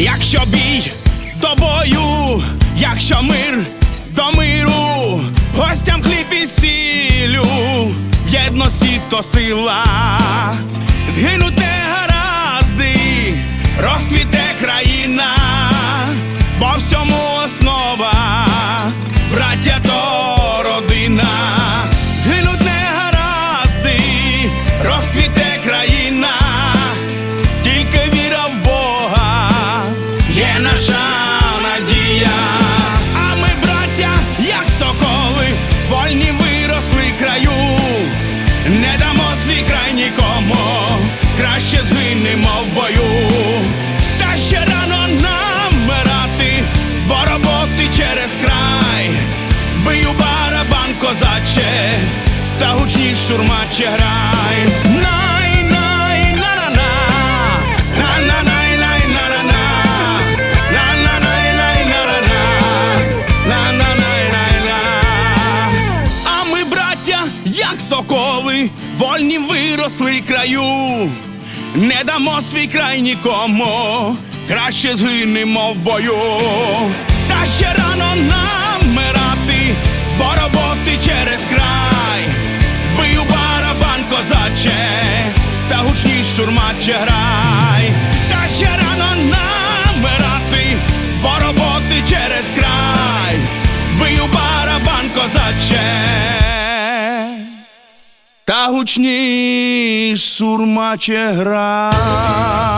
Якщо бій до бою, якщо мир до миру, гостям хліб і сілю, єдності то сила, згинуть гаразди, розквіте країна, бо всьому основа, браття то нікому, краще згинемо в бою. Та ще рано нам мирати, бо роботи через край, бию барабан козаче, та гучніш штурмаче грай. Най, вольні виросли краю, не дамо свій край нікому, краще згинемо в бою. Та ще рано нам мирати, бо роботи через край, бию барабан козаче, та гучніш сурмаче грай, та ще рано нам мирати, бо роботи через край, бию барабан козаче, гучніш сурмаче грай.